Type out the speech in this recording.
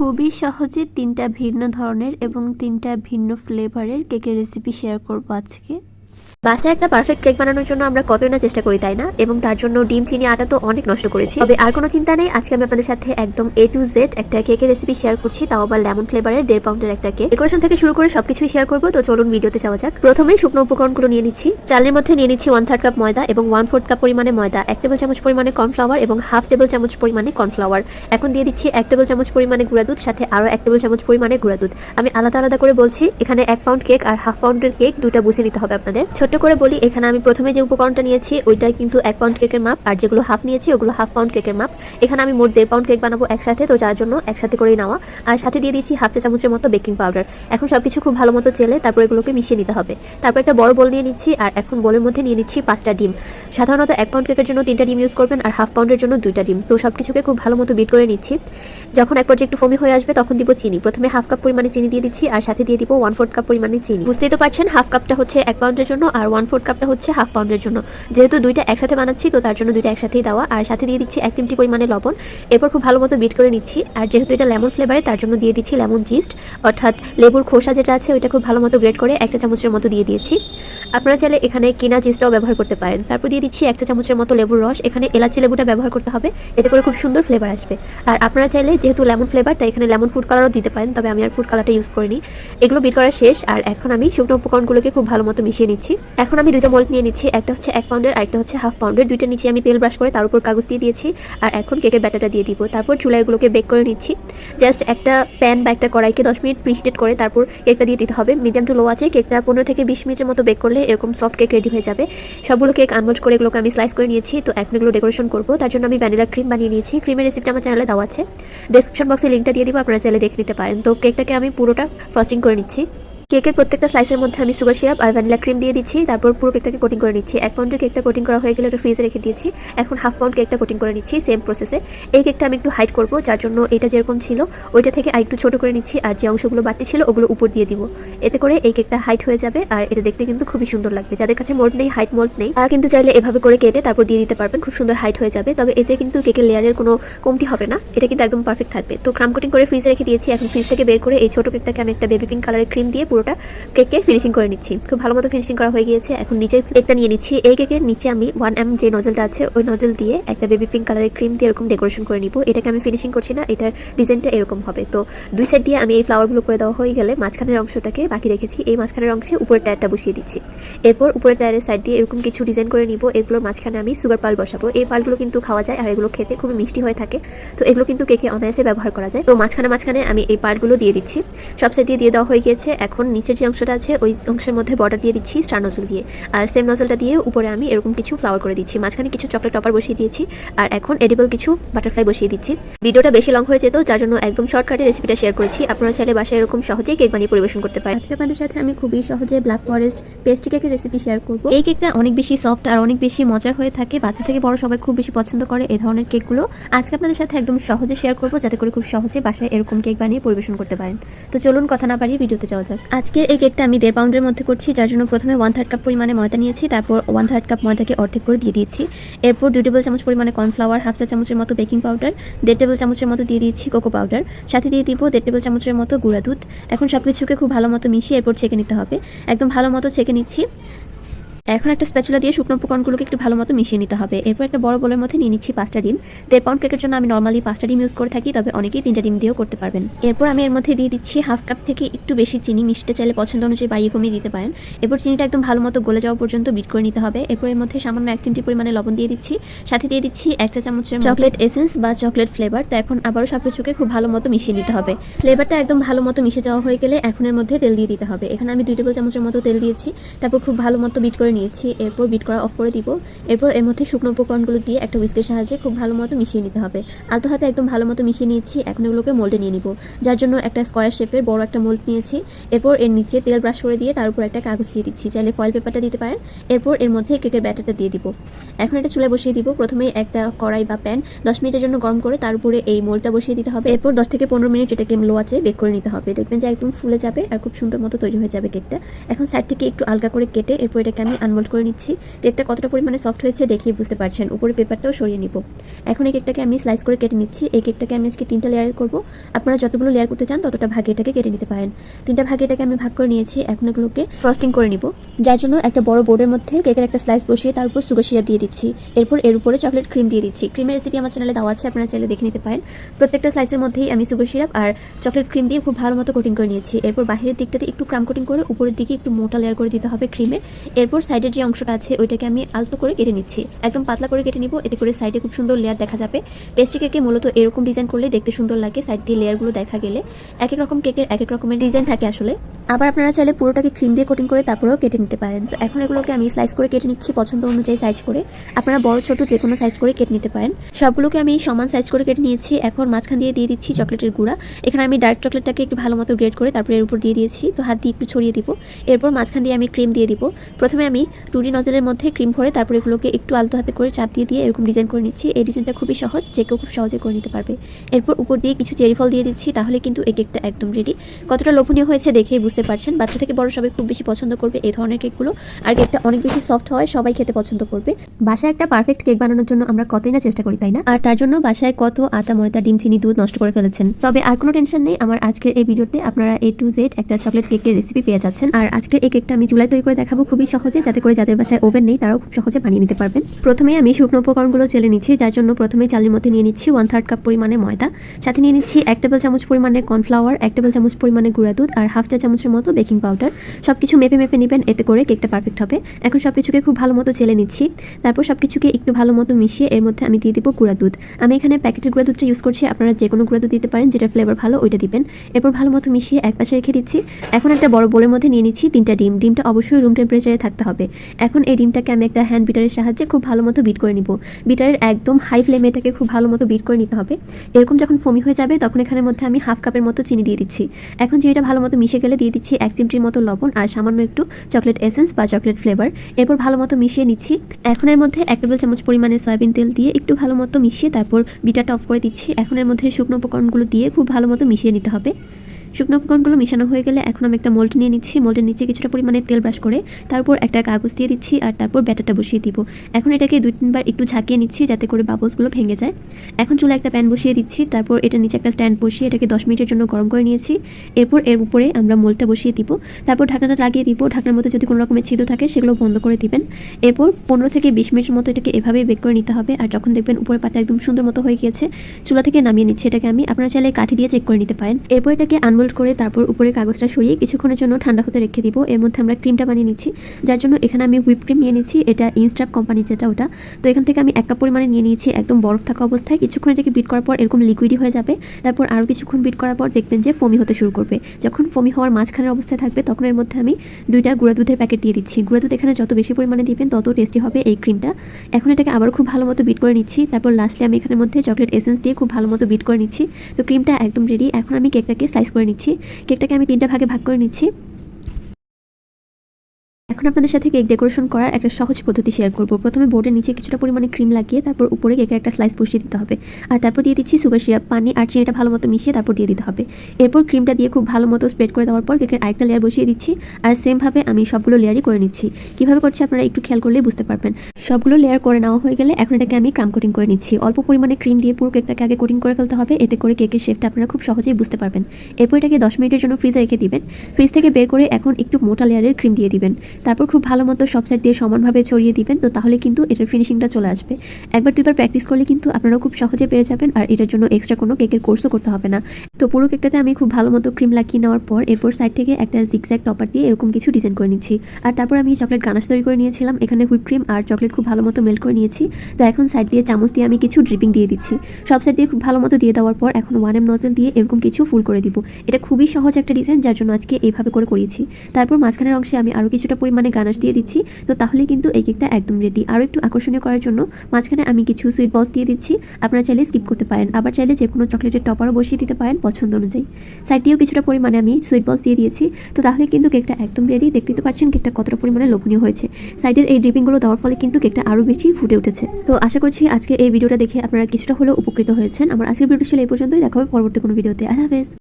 খুবই সহজে তিনটা ভিন্ন ধরনের এবং তিনটা ভিন্ন ফ্লেভারের কেকের রেসিপি শেয়ার করব আজকে। বাসায় একটা পারফেক্ট কেক বানানোর জন্য আমরা কতই না চেষ্টা করি, তাই না? এবং তার জন্য ডিম, চিনি, আটা তো অনেক নষ্ট করেছি। তবে আর কোনো চিন্তা নেই, আজকে আমি আপনাদের সাথে একদম এ টু জেড একটা কেকের রেসিপি শেয়ার করছি। তাও আবার লেমন ফ্লেভারের দেড় পাউন্ডের একটা কেক ডেকোরেশন থেকে শুরু করে সবকিছুই শেয়ার করব, তো চলুন ভিডিওতে যাওয়া যাক। প্রথমেই শুকনো উপকরণগুলো নিয়ে নিচ্ছি। চালের মধ্যে নিয়ে নিচ্ছি ওয়ান থার্ড কাপ ময়দা এবং ওয়ান ফোর্থ কাপ পরিমাণে ময়দা, এক টেবিল চামচ পরিমাণে কর্নফ্লাওয়ার এবং হাফ টেবিল চামচ পরিমাণে কর্নফ্লাওয়ার এখন দিয়ে দিচ্ছি এক টেবিল চামচ পরিমাণে গুঁড়া দুধ, সাথে আরও এক টেবিল চামচ পরিমাণে গুঁড়া দুধ। আমি আলাদা আলাদা করে বলছি, এখানে এক পাউন্ড কেক আর হাফ পাউন্ডের কেক দুটা বুঝে নিতে হবে আপনাদের। ছোট্ট করে বলি, এখানে আমি প্রথমে যে উপকরণটা নিয়েছি, ওইটাই কিন্তু এক পাউন্ড কেকের মাপ, আর যেগুলো হাফ নিয়েছি, ওগুলো হাফ পাউন্ড কেকের মাপ। এখানে আমি মোট দেড় পাউন্ড কেক বানাবো একসাথে, তো যার জন্য একসাথে করেই নেওয়া। আর সাথে দিয়ে দিচ্ছি হাফ চা চামচের মতো বেকিং পাউডার এখন সব কিছু খুব ভালো মতো চেলে, তারপর এগুলোকে মিশিয়ে নিতে হবে। তারপর একটা বড় বল নিয়ে নিচ্ছি, আর এখন বলের মধ্যে নিয়ে নিচ্ছি পাঁচটা ডিম। সাধারণত এক পাউন্ড কেকের জন্য তিনটা ডিম ইউজ করবেন, আর হাফ পাউন্ডের জন্য দুইটা ডিম। তো সব কিছুকে খুব ভালো মতো বিট করে নিচ্ছি। যখন এক পর্যায়ে একটু ফমি হয়ে আসবে, তখন দিব চিনি। প্রথমে হাফ কাপ পরিমাণে চিনি দিয়ে দিচ্ছি, আর সাথে দিয়ে দিব ওয়ান ফোর্থ কাপ পরিমাণে চিনি। বুঝতেই তো পারছেন হাফ কাপটা হচ্ছে এক পাউন্ডের জন্য আর ওয়ান ফোর্থ কাপটা হচ্ছে হাফ পাউন্ডের জন্য। যেহেতু দুইটা একসাথে বানাচ্ছি, তো তার জন্য দুইটা একসাথেই দেওয়া। আর সাথে দিয়ে দিচ্ছি এক চিমটি পরিমাণে লবণ। এরপর খুব ভালো মতো বিট করে নিচ্ছি। আর যেহেতু এটা লেমন ফ্লেভারে তার জন্য দিয়ে দিচ্ছি লেমন জিস্ট অর্থাৎ লেবুর খোসা যেটা আছে, ওইটা খুব ভালো মতো গ্রেড করে এক চা চামচের মতো দিয়ে দিয়েছি। আপনারা চাইলে এখানে কিনা চিজটাও ব্যবহার করতে পারেন। তারপর দিয়ে দিচ্ছি এক চা চামচের মতো লেবুর রস। এখানে এলাচি লেবুটা ব্যবহার করতে হবে। এতে করে খুব সুন্দর ফ্লেভার আসবে। আর আপনারা চাইলে যেহেতু লেমন ফ্লেভার তাই এখানে লেমন ফুড কালারও দিতে পারেন। তবে আমি আর ফুড কালারটা ইউজ করিনি। এগুলো বিট করা শেষ। আর এখন আমি শুকনো উপকরণগুলোকে খুব ভালো মতো মিশিয়ে নিচ্ছি। এখন আমি দুইটা মোল্ড নিয়ে নিচ্ছি, একটা হচ্ছে এক পাউন্ডের আর একটা হচ্ছে হাফ পাউন্ডের দুইটা নিচে আমি তেল ব্রাশ করে তার উপর কাগজ দিয়ে দিয়েছি আর এখন কেকের ব্যাটাটা দিয়ে দিব। তারপর চুলাইগুলোকে বেক করে নিচ্ছি। জাস্ট একটা প্যান বা একটা কড়াইকে দশ মিনিট প্রিহিটেড করে তারপর কেকটা দিয়ে দিতে হবে। মিডিয়াম টু লো আছে কেকটা পনেরো থেকে বিশ মিনিটের মতো বেক করলে এরকম সফট কেক রেডি হয়ে যাবে। সবগুলো কেক আনমোল্ড করে এগুলোকে আমি স্লাইস করে নিয়েছি। তো এখন এগুলো ডেকোরেশন করব। তার জন্য আমি ভ্যানিলা ক্রিম বানিয়ে নিয়েছি। ক্রিমের রেসিপিটা আমার চ্যানেলে দেওয়া আছে। ডেসক্রিপশন বক্সে লিঙ্কটা দিয়ে দিব, আপনারা চাইলে দেখে নিতে পারেন। তো কেকটাকে আমি পুরোটা ফ্রস্টিং করে নিচ্ছি। কেকের প্রত্যেকটা স্লাইসের মধ্যে আমি সুগার সিরাপ আর ভ্যানিলা ক্রিম দিয়ে দিচ্ছি। তারপর পুরো কেকটাকে কোটিং করে নিচ্ছি। এক পাউন্ডের কেকটা কোটিং করা হয়ে গেলে ওটা ফ্রিজে রেখে দিয়েছি। এখন হাফ পাউন্ড কেকটা কোটিং করে নিচ্ছি সেম প্রসেসে এই কেকটা আমি একটু হাইট করব, যার জন্য এটা যেরকম ছিল, ওইটা থেকে আর একটু ছোটো করে নিচ্ছি আর যে অংশগুলো বাড়তি ছিল ওগুলো উপর দিয়ে দিব। এতে করে এই কেকটা হাইট হয়ে যাবে আর এটা দেখতে কিন্তু খুবই সুন্দর লাগবে। যাদের কাছে মোল্ড নেই হাইট মোল্ড নেই, তারা কিন্তু চাইলে এভাবে করে কেটে তারপর দিয়ে দিতে পারবেন। খুব সুন্দর হাইট হয়ে যাবে। তবে এতে কিন্তু কেকের লেয়ারের কোনো কমতি হবে না। এটা কিন্তু একদম পারফেক্ট থাকবে। তো ক্রাম কোটিং করে ফ্রিজে রেখে দিয়েছি। এখন ফ্রিজ থেকে বের করে এই ছোটো কেকটাকে আমি একটা বেবি পিঙ্ক কালারের ক্রিম দিয়ে পুরোটা কেককে ফিনিশিং করে নিচ্ছি। খুব ভালো মতো ফিনিশিং করা হয়ে গিয়েছে। এখন নিচের প্লেটটা নিয়ে নিচ্ছি। এই কেকের নিচে আমি ওয়ান এম যে নজলটা আছে, ওই নজল দিয়ে একটা বেবি পিঙ্ক কালারের ক্রিম দিয়ে এরকম ডেকোরেশন করে নিব। এটাকে আমি ফিনিশিং করছি না, এটার ডিজাইনটা এরকম হবে। তো দুই সাইড দিয়ে আমি এই ফ্লাওয়ারগুলো করে দেওয়া হয়ে গেলে মাঝখানের অংশটাকে বাকি রেখেছি। এই মাঝখানের অংশে উপরের টায়ারটা বসিয়ে দিচ্ছি। এরপর উপরের টায়ারের সাইড দিয়ে এরকম কিছু ডিজাইন করে নিব। এগুলোর মাঝখানে আমি সুগার পাল বসাবো। এই পালগুলো কিন্তু খাওয়া যায়, আর এগুলো খেতে খুবই মিষ্টি হয়ে থাকে। তো এগুলো কিন্তু কেকে অনায়াসে ব্যবহার করা যায়। তো মাঝখানে মাঝখানে আমি এই পালগুলো দিয়ে দিচ্ছি। সব সাইড দিয়ে দিয়ে দেওয়া হয়ে গিয়েছে। এখন নিচের যে অংশটা আছে ওই অংশের মধ্যে বর্ডার দিয়ে দিচ্ছি স্টার নজল দিয়ে। আর সেম নজলটা দিয়ে উপরে আমি এরকম কিছু ফ্লাওয়ার করে দিচ্ছি। মাঝখানে কিছু চকলেট টপার বসিয়ে দিয়েছি। আর এখন এডিবল কিছু বাটারফ্লাই বসিয়ে দিচ্ছি। ভিডিওটা বেশি লং হয়ে যেত যার জন্য একদম শর্টকাটে রেসিপিটা শেয়ার করেছি। আপনারা চাইলে বাসায় এরকম সহজেই কেক বানিয়ে পরিবেশন করতে পারেন। আজকে আপনাদের সাথে আমি খুবই সহজে ব্ল্যাক ফরেস্ট পেস্ট্রি কেকের রেসিপি শেয়ার করব। এই কেকটা অনেক বেশি সফট আর অনেক বেশি মজার হয়ে থাকে। বাচ্চা থেকে বড় সবাই খুব বেশি পছন্দ করে এই ধরনের কেকগুলো আজকে আপনাদের সাথে একদম সহজে শেয়ার করব যাতে করে খুব সহজে বাসায় এরকম কেক বানিয়ে পরিবেশন করতে পারেন। তো চলুন কথা না বাড়িয়ে ভিডিওতে যাওয়া যাক। আজকের এই কেকটা আমি দেড় পাউন্ডের মধ্যে করছি, যার জন্য প্রথমে ওয়ান থার্ড কাপ পরিমাণে ময়দা নিয়েছি, তারপর ওয়ান থার্ড কাপ ময়দাকে অর্ধেক করে দিয়ে দিয়েছি। এরপর দুই টেবিল চামচ পরিমাণে কর্নফ্লাওয়ার হাফ চা চামচের মতো বেকিং পাউডার দেড় টেবিল চামচের মতো দিয়ে দিয়েছি কোকো পাউডার সাথে দিয়ে দিব দেড় টেবিল চামচের মতো গুঁড়া দুধ। এখন সব কিছুকে খুব ভালো মতো মিশিয়ে এরপর ছেঁকে নিতে হবে। একদম ভালো মতো ছেঁকে নিচ্ছি। এখন একটা স্প্যাচুলা দিয়ে শুকনো উপকরণগুলোকে একটু ভালো মতো মিশিয়ে নিতে হবে। এরপর একটা বড় বোলের মধ্যে নিয়ে নিচ্ছি পাঁচটা ডিম। দেড় পাউন্ড কেকের জন্য আমি নর্মালি পাঁচটা ডিম ইউজ করে থাকি, তবে অনেকেই তিনটা ডিম দিয়েও করতে পারবেন। এরপর আমি এর মধ্যে দিয়ে দিচ্ছি হাফ কাপ থেকে একটু বেশি চিনি। মিষ্টি চাইলে পছন্দ অনুযায়ী বাড়িয়ে কমিয়ে দিতে পারেন। এরপর চিনিটা একদম ভালো মতো গলে যাওয়া পর্যন্ত বিট করে নিতে হবে। এরপর এর মধ্যে সামান্য এক চিমটি পরিমাণে লবণ দিয়ে দিচ্ছি। সাথে দিয়ে দিচ্ছি এক চা চামচের চকলেট এসেন্স বা চকলেট ফ্লেভার তো এখন আবারও সব কিছুকে খুব ভালো মতো মিশিয়ে নিতে হবে। ফ্লেভারটা একদম ভালো মতো মিশে যাওয়া হয়ে গেলে এখন এর মধ্যে তেল দিয়ে দিতে হবে। এখানে আমি দুই টেবিল চামচের মতো তেল দিয়েছি। তারপর খুব ভালো মতো বিট করে নিয়েছি, এরপর বিট করা অফ করে দিব। এরপর এর মধ্যে শুকনো উপকরণগুলো দিয়ে একটা উইস্কের সাহায্যে খুব ভালো মতো মিশিয়ে নিতে হবে। আলতো হাতে একদম ভালো মতো মিশিয়ে নিয়েছি, এখন এগুলোকে মোল্ডে নিয়ে নিব। যার জন্য একটা স্কোয়ার শেপের বড় একটা মোল্ড নিয়েছি। এরপর এর নিচে তেল ব্রাশ করে দিয়ে তার উপর একটা কাগজ দিয়ে দিচ্ছি। চাইলে ফয়েল পেপারটা দিতে পারেন। এরপর এর মধ্যে কেকের ব্যাটারটা দিয়ে দিব। এখন এটা চুলায় বসিয়ে দিব। প্রথমে একটা কড়াই বা প্যান দশ মিনিটের জন্য গরম করে তার উপরে এই মোলটা বসিয়ে দিতে হবে। এরপর দশ থেকে পনেরো মিনিট এটাকে লো আছে বেক করে নিতে হবে। দেখবেন যে একদম ফুলে যাবে আর খুব সুন্দর মতো তৈরি হয়ে যাবে কেকটা এখন সাইড থেকে একটু আলগা করে কেটে এরপর এটাকে আমি আনমোল্ড করে নিচ্ছি। কেকটা কতটা পরিমাণে সফট হয়েছে দেখেই বুঝতে পারছেন। উপরে পেপারটাও সরিয়ে নিব। এখন এই কেকটাকে আমি স্লাইস করে কেটে নিচ্ছি। এই কেকটাকে আমি আজকে তিনটা লেয়ার করব। আপনারা যতগুলো লেয়ার করতে চান, ততটা ভাগে এটাকে কেটে নিতে পারেন। তিনটা ভাগে এটাকে আমি ভাগ করে নিয়েছি। এখন এগুলোকে ফ্রস্টিং করে নিব। যার জন্য একটা বড় বোর্ডের মধ্যে কেকের একটা স্লাইস বসিয়ে তার উপর সুগার সিরাপ দিয়ে দিচ্ছি। এরপর এর উপরে চকলেট ক্রিম দিয়ে দিচ্ছি। ক্রিমের রেসিপি আমার চ্যানেলে দেওয়া আছে, আপনারা চাইলে দেখে নিতে পারেন। প্রত্যেকটা স্লাইসের মধ্যেই আমি সুগার সিরাপ আর চকলেট ক্রিম দিয়ে খুব ভালো মতো কোটিং করে নিয়েছি। এরপর বাহিরের দিকটাতে একটু ক্রাম কোটিং করে উপরের দিকে একটু মোটা লেয়ার করে দিতে হবে ক্রিমের এরপর সাইডের যে অংশটা আছে, ওইটাকে আমি আলতো করে কেটে নিচ্ছি। একদম পাতলা করে কেটে নিব, এতে করে সাইডে খুব সুন্দর লেয়ার দেখা যাবে। পেস্ট্রি কেকে মূলত এরকম ডিজাইন করলে দেখতে সুন্দর লাগে সাইড দিয়ে লেয়ারগুলো দেখা গেলে। এক এক রকম কেকের এক এক রকমের ডিজাইন থাকে আসলে। আবার আপনারা চাইলে পুরোটাকে ক্রিম দিয়ে কোটিং করে তারপরেও কেটে নিতে পারেন। তো এখন এগুলোকে আমি স্লাইস করে কেটে নিচ্ছি পছন্দ অনুযায়ী সাইজ করে। আপনারা বড়, ছোট যে কোনো সাইজ করে কেটে নিতে পারেন। সবগুলোকে আমি সমান সাইজ করে কেটে নিয়েছি। এখন মাঝখান দিয়ে দিয়ে দিচ্ছি চকলেটের গুঁড়া। এখানে আমি ডার্ক চকলেটটাকে একটু ভালো মতো গ্রেড করে তারপরে এর উপর দিয়ে দিয়েছি। তো হাত দিয়ে একটু ছড়িয়ে দিব। এরপর মাঝখান দিয়ে আমি ক্রিম দিয়ে দিব। প্রথমে আমি টুরি নজলের মধ্যে ক্রিম ভরে তারপরে এগুলোকে একটু আলতো হাতে করে চাপ দিয়ে দিয়ে এরকম ডিজাইন করে নিচ্ছি। এই ডিজাইনটা খুবই সহজ, যে কেউ খুব সহজে করে নিতে পারবে। এরপর উপর দিয়ে কিছু চেরি ফল দিয়ে দিচ্ছি, তাহলে কিন্তু এই কেকটা একদম রেডি কতটা লোভনীয় হয়েছে দেখেই বুঝতে পারছেন। বাচ্চা থেকে বড় সবাই খুব বেশি পছন্দ করবে এই ধরনের কেকগুলো। আর কেকটা অনেক বেশি সফট হয়, সবাই খেতে পছন্দ করবে। বাসায় একটা পারফেক্ট কেক বানানোর জন্য আমরা কতই না চেষ্টা করি, তাই না? আর তার জন্য বাসায় কত আটা, ময়দা, ডিম, চিনি, দুধ নষ্ট করে ফেলেছেন। তবে আর কোনো টেনশন নেই, আমার আজকের এই ভিডিওতে আপনারা এ টু জেড একটা চকলেট কেকের রেসিপি পেয়ে যাচ্ছেন। আর আজকের এই কেকটা আমি চুলায় তৈরি করে দেখাবো খুবই সহজে, যাতে করে যাদের বাসায় ওভেন নেই, তারাও খুব সহজে বানিয়ে নিতে পারবেন। প্রথমে আমি শুকনো উপকরণগুলো চেলে নিচ্ছি, যার জন্য প্রথমে চালের মধ্যে নিয়ে নিচ্ছি ওয়ান থার্ড কাপ পরিমাণে ময়দা। সাথে নিয়ে নিচ্ছি এক টেবিল চামচ পরিমাণে কর্নফ্লাওয়ার এক টেবিল চামচ পরিমাণে গুঁড়া দুধ, আর হাফ চা চামচের মতো বেকিং পাউডার। সব কিছু মেপে মেপে নেবেন, এতে করে কেকটা পারফেক্ট হবে। এখন সব কিছুকে খুব ভালো মতো চেলে নিচ্ছি। তারপর সব কিছুকে একটু ভালো মতো মিশিয়ে এর মধ্যে আমি দিয়ে দিব গুঁড়া দুধ। আমি এখানে প্যাকেটের গুঁড়া দুধটা ইউজ করছি, আপনারা যে কোনো গুঁড়া দুধ দিতে পারেন যেটা ফ্লেভার ভালো ওইটা দিবেন। এরপর ভালো মতো মিশিয়ে এক পাশে রেখে দিচ্ছি। এখন একটা বড় বোলের মধ্যে নিয়ে নিচ্ছি তিনটা ডিম। ডিমটা অবশ্যই রুম টেম্পারেচারে থাকতে হবে। এখন এই ডিমটাকে আমি একটা হ্যান্ড বিটারের সাহায্যে খুব ভালো মতো বিট করে নিব। বিটারের একদম হাই ফ্লেমে এটাকে খুব ভালো মতো বিট করে নিতে হবে। এরকম যখন ফমি হয়ে যাবে, তখন এখানের মধ্যে আমি হাফ কাপের মতো চিনি দিয়ে দিচ্ছি। এখন চিনিটা ভালো মতো মিশে গেলে দিয়ে দিচ্ছি এক চিমটির মতো লবণ আর সামান্য একটু চকলেট এসেন্স বা চকলেট ফ্লেভার এরপর ভালো মতো মিশিয়ে নিচ্ছি। এখনের মধ্যে এক টেবিল চামচ পরিমাণে সয়াবিন তেল দিয়ে একটু ভালো মতো মিশিয়ে তারপর বিটাটা অফ করে দিচ্ছি। এখনের মধ্যে শুকনো উপকরণগুলো দিয়ে খুব ভালো মতো মিশিয়ে নিতে হবে। শুকনো উপকরণগুলো মেশানো হয়ে গেলে এখন আমি একটা মোল্ড নিয়ে নিচ্ছি। মোল্ডের নিচে কিছুটা পরিমাণে তেল ব্রাশ করে তারপর একটা কাগজ দিয়ে দিচ্ছি আর তারপর ব্যাটারটা বসিয়ে দিব। এখন এটাকে দুই, তিনবার একটু ঝাঁকিয়ে নিচ্ছি যাতে করে বাবলসগুলো ভেঙে যায়। এখন চুলা একটা প্যান বসিয়ে দিচ্ছি, তারপর এটা নিচে একটা স্ট্যান্ড বসিয়ে এটাকে দশ মিনিটের জন্য গরম করে নিয়েছি। এরপর এর উপরে আমরা মোল্ডটা বসিয়ে দিব। তারপর ঢাকনাটা লাগিয়ে দিব। ঢাকনার মধ্যে যদি কোনো রকমের ছিদ্র থাকে সেগুলো বন্ধ করে দিবেন। এরপর পনেরো থেকে বিশ মিনিটের মতো এটাকে এভাবেই বেক করে নিতে হবে। আর যখন দেখবেন উপরে পাতা একদম সুন্দর মতো হয়ে গিয়েছে, চুলা থেকে নামিয়ে নিচ্ছি এটাকে আমি। আপনারা চাইলে কাঠি দিয়ে চেক করে নিতে পারেন। এরপর এটাকে আনমোল্ড করে তারপর উপরে কাগজটা সরিয়ে কিছুক্ষণের জন্য ঠান্ডা হতে রেখে দিব। এর মধ্যে আমরা ক্রিমটা বানিয়ে নিচ্ছি, যার জন্য এখানে আমি হুইপ ক্রিম নিয়ে নিচ্ছি। এটা ইনস্ট্রাপ কোম্পানি যেটা ওটা। তো এখান থেকে আমি এক কাপ পরিমাণে নিয়ে নিয়েছি একদম বরফ থাকা অবস্থায়। কিছুক্ষণ এটাকে বিট করার পর এরকম লিকুইডই হয়ে যাবে। তারপর আরও কিছুক্ষণ বিট করার পর দেখবেন যে ফমি হতে শুরু করবে। যখন ফমি হওয়ার মাঝখানের অবস্থায় থাকবে, তখন এর মধ্যে আমি দুইটা গুঁড়া দুধের প্যাকেট দিয়ে দিচ্ছি। গুঁড়া দুধ এখানে যত বেশি পরিমাণে দিবেন, তত টেস্টি হবে এই ক্রিমটা এখন এটাকে আবার খুব ভালো মতো বিট করে নিচ্ছি। তারপর লাস্টলি আমি এখানের মধ্যে চকলেট এসেন্স দিয়ে খুব ভালো মতো বিট করে নিচ্ছি। তো ক্রিমটা একদম রেডি এখন আমি কেকটাকে স্লাইস করে নিচ্ছি। কেকটাকে আমি তিনটা ভাগে ভাগ করে নিচ্ছি। এখন আপনাদের সাথে কেক ডেকোরেশন করার একটা সহজ পদ্ধতি শেয়ার করব। প্রথমে বোর্ডের নিচে কিছুটা পরিমাণে ক্রিম লাগিয়ে তারপর উপরে কেকের একটা স্লাইস বসিয়ে দিতে হবে। আর তারপর দিয়ে দিচ্ছি সুগার সিরাপ পানি আর চিনিটা ভালো মতো মিশিয়ে তারপর দিয়ে দিতে হবে। এরপর ক্রিমটা দিয়ে খুব ভালো মতো স্প্রেড করে দেওয়ার পর কেকের আরেকটা লেয়ার বসিয়ে দিচ্ছি। আর সেমভাবে আমি সবগুলো লেয়ারই করে নিচ্ছি। কীভাবে করছি আপনারা একটু খেয়াল করলেই বুঝতে পারবেন। সবগুলো লেয়ার করে নেওয়া হয়ে গেলে এখন এটাকে আমি ক্রাম কোটিং করে নিচ্ছি। অল্প পরিমাণে ক্রিম দিয়ে পুরো কেকটাকে আগে কোটিং করে ফেলতে হবে। এতে করে কেকের শেপটা আপনারা খুব সহজেই বুঝতে পারবেন। এরপর এটাকে দশ মিনিটের জন্য ফ্রিজে রেখে দিবেন। ফ্রিজ থেকে বের করে এখন একটু মোটা লেয়ারের ক্রিম দিয়ে দিবেন। তারপর খুব ভালো মতো সব সাইড দিয়ে সমানভাবে ছড়িয়ে দিবেন, তো তাহলে কিন্তু এটার ফিনিশিংটা চলে আসবে। একবার দুবার প্র্যাকটিস করলে কিন্তু আপনারাও খুব সহজে পেরে যাবেন, আর এটার জন্য এক্সট্রা কোনো কেকের কোর্সও করতে হবে না। তো পুরো কেকটাতে আমি খুব ভালো মতো ক্রিম লাগিয়ে নেওয়ার পর, এরপর সাইড থেকে একটা জিগজ্যাগ টপার দিয়ে এরকম কিছু ডিজাইন করে নিচ্ছি। আর তারপর আমি চকলেট গানাশ তৈরি করে নিয়েছিলাম, এখানে হুইপ ক্রিম আর চকলেট খুব ভালো মতো মেল্ট করে নিয়েছি। তো এখন সাইড দিয়ে চামচ দিয়ে আমি কিছু ড্রিপিং দিয়ে দিচ্ছি। সব সাইড দিয়ে খুব ভালো মতো দিয়ে দেওয়ার পর এখন ওয়ান এম নজেল দিয়ে এরকম কিছু ফুল করে দিব। এটা খুবই সহজ একটা ডিজাইন যার জন্য আজকে এইভাবে করে করিয়েছি। তারপর মাঝখানের অংশে আমি আরও কিছুটা পরিমাণে গানাশ দিয়ে দিচ্ছি। তো তাহলে কিন্তু এই কেকটা একদম রেডি আরও একটু আকর্ষণীয় করার জন্য মাঝখানে আমি কিছু সুইট বলস দিয়ে দিচ্ছি। আপনারা চাইলে স্কিপ করতে পারেন। আবার চাইলে যে কোনো চকলেটের টপারও বসিয়ে দিতে পারেন পছন্দ অনুযায়ী। সাইড কিছুটা পরিমাণে আমি সুইট বলস দিয়ে দিয়েছি। তো তাহলে কিন্তু কেকটা একদম রেডি দেখতে তো পাচ্ছেন কেকটা কতটা পরিমাণে লোভনীয় হয়েছে। সাইডের এই ড্রিপিংগুলো দেওয়ার ফলে কিন্তু কেকটা আরও বেশি ফুটে উঠেছে। তো আশা করছি আজকে এই ভিডিওটা দেখে আপনারা কিছুটা হলেও উপকৃত হয়েছেন। আমার আজকের ভিডিও ছিল এই পর্যন্তই। দেখা হবে পরবর্তী কোনো ভিডিওতে আল্লাহ